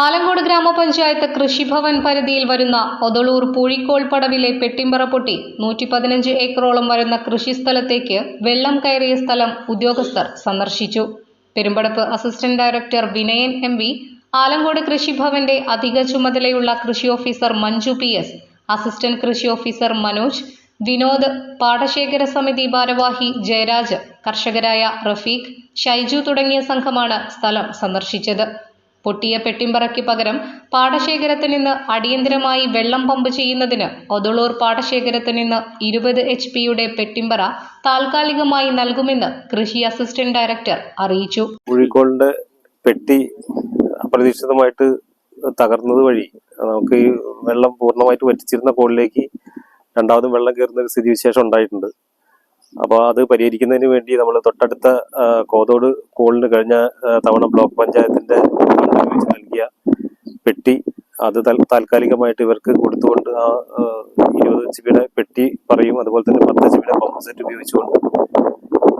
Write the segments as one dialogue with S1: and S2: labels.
S1: ആലങ്കോട് ഗ്രാമപഞ്ചായത്ത് കൃഷിഭവൻ പരിധിയിൽ വരുന്ന ഒതളൂർ പൂഴിക്കോൾ പടവിലെ പെട്ടിമ്പറ പൊട്ടി നൂറ്റി പതിനഞ്ച് ഏക്കറോളം വരുന്ന കൃഷിസ്ഥലത്തേക്ക് വെള്ളം കയറിയ സ്ഥലം ഉദ്യോഗസ്ഥർ സന്ദർശിച്ചു. Perumpadappu assistant director Vinayan M V Alankode കൃഷിഭവന്റെ അധിക ചുമതലയുള്ള കൃഷി officer Manju P S assistant കൃഷി ഓഫീസർ മനോജ് വിനോദ് പാടശേഖര സമിതി ഭാരവാഹി ജയരാജ് കർഷകരായ റഫീഖ് ഷൈജു തുടങ്ങിയ സംഘമാണ് സ്ഥലം സന്ദർശിച്ചത്. പൊട്ടിയ പെട്ടിമ്പറയ്ക്ക് പകരം പാടശേഖരത്തിൽ നിന്ന് അടിയന്തരമായി വെള്ളം പമ്പ് ചെയ്യുന്നതിന് ഒതളൂർ പാടശേഖരത്തിൽ നിന്ന് ഇരുപത് എച്ച് പിയുടെ പെട്ടിമ്പറ താൽക്കാലികമായി നൽകുമെന്ന് കൃഷി അസിസ്റ്റന്റ് ഡയറക്ടർ അറിയിച്ചു.
S2: കുഴിക്കോളിന്റെ പെട്ടി അപ്രതീക്ഷിതമായിട്ട് തകർന്നത് വഴി നമുക്ക് ഈ വെള്ളം പൂർണമായിട്ട് വറ്റിച്ചിരുന്ന കോളിലേക്ക് രണ്ടാമതും വെള്ളം കയറുന്ന ഒരു സ്ഥിതിവിശേഷം ഉണ്ടായിട്ടുണ്ട്. അപ്പോൾ അത് പരിഹരിക്കുന്നതിന് വേണ്ടി നമ്മൾ തൊട്ടടുത്ത കോതോട് കോളിന് കഴിഞ്ഞ തവണ ബ്ലോക്ക് പഞ്ചായത്തിന്റെ നൽകിയ പെട്ടി അത് താൽ- താൽക്കാലികമായിട്ട് ഇവർക്ക് കൊടുത്തുകൊണ്ട് ആ ഇരുപത് എച്ച് പിയുടെ പെട്ടി പറയും. അതുപോലെ തന്നെ പത്ത് എച്ച് പിയുടെ പമ്പ് സെറ്റ് ഉപയോഗിച്ചുകൊണ്ട്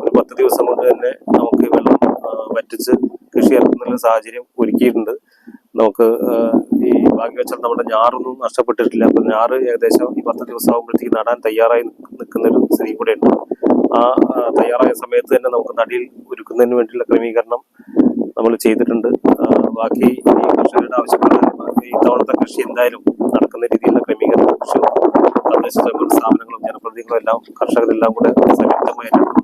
S2: ഒരു പത്ത് ദിവസം കൊണ്ട് തന്നെ നമുക്ക് വെള്ളം വറ്റിച്ച് കൃഷി ഇറക്കുന്നുള്ള സാഹചര്യം ഒരുക്കിയിട്ടുണ്ട്. നമുക്ക് ഈ ഭാഗ്യം വെച്ചാൽ നമ്മുടെ ഞാറൊന്നും നഷ്ടപ്പെട്ടിട്ടില്ല. അപ്പൊ ഞാറ് ഏകദേശം ഈ പത്ത് ദിവസം ആകുമ്പോഴത്തേക്ക് നടാൻ തയ്യാറായി നിൽക്കുന്ന ഒരു സ്ഥിതി കൂടെ ഉണ്ട്. ആ തയ്യാറായ സമയത്ത് തന്നെ നമുക്ക് നടിയിൽ ഒരുക്കുന്നതിന് വേണ്ടിയുള്ള ക്രമീകരണം നമ്മൾ ചെയ്തിട്ടുണ്ട്. ബാക്കി ഈ കർഷകരുടെ ആവശ്യപ്രകാരം ഈ തവണത്തെ കൃഷി എന്തായാലും നടക്കുന്ന രീതിയിലുള്ള ക്രമീകരണം കൃഷി തദ്ദേശ സ്ഥാപനങ്ങളും ജനപ്രതിനിധികളും എല്ലാം കർഷകരെല്ലാം കൂടെ സംയുക്തമായിട്ടാണ്